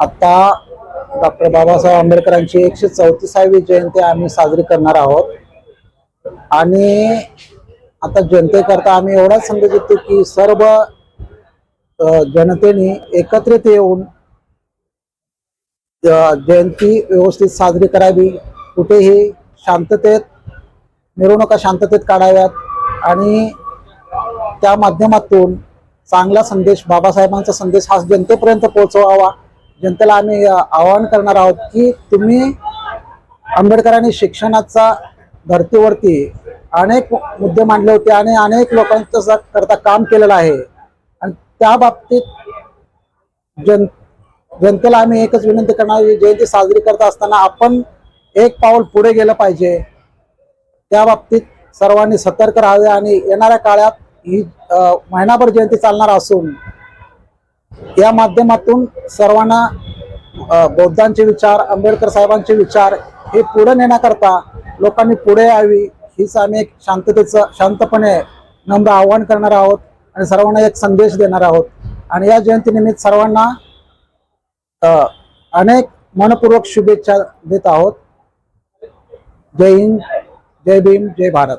आता डॉक्टर बाबासाहेब आंबेडकरांची एकशे चौतीसावी जयंती आम्ही साजरी करणार आहोत. आणि आता जनतेकरता आम्ही एवढाच संदेश देतो की सर्व जनतेने एकत्रित येऊन जयंती व्यवस्थित साजरी करावी. कुठेही शांततेत मिरवणुका शांततेत काढाव्यात आणि त्या माध्यमातून चांगला संदेश बाबासाहेबांचा संदेश हा जनतेपर्यंत पोहोचवावा. जनतेला आम्ही आवाहन करणार आहोत की तुम्ही आंबेडकरांनी शिक्षणाचा धर्तीवरती अनेक मुद्दे मांडले होते आणि अनेक लोकांच्या करता काम केलेलं आहे. आणि त्या बाबतीत जन जनतेला आम्ही एकच विनंती करणार जयंती साजरी करत असताना आपण एक पाऊल पुढे गेलं पाहिजे. त्या बाबतीत सर्वांनी सतर्क राहावे आणि येणाऱ्या काळात ही महिनाभर जयंती चालणार असून या माध्यमातून सर्वांना बौद्धांचे विचार आंबेडकर साहेबांचे विचार हे पुढे नेण्याकरता लोकांनी पुढे यावी हीच आम्ही एक शांततेचं शांतपणे नम्र आवाहन करणार आहोत आणि सर्वांना एक संदेश देणार आहोत. आणि या जयंतीनिमित्त सर्वांना अनेक मनपूर्वक शुभेच्छा देत आहोत. जय हिंद जय भीम जय भारत.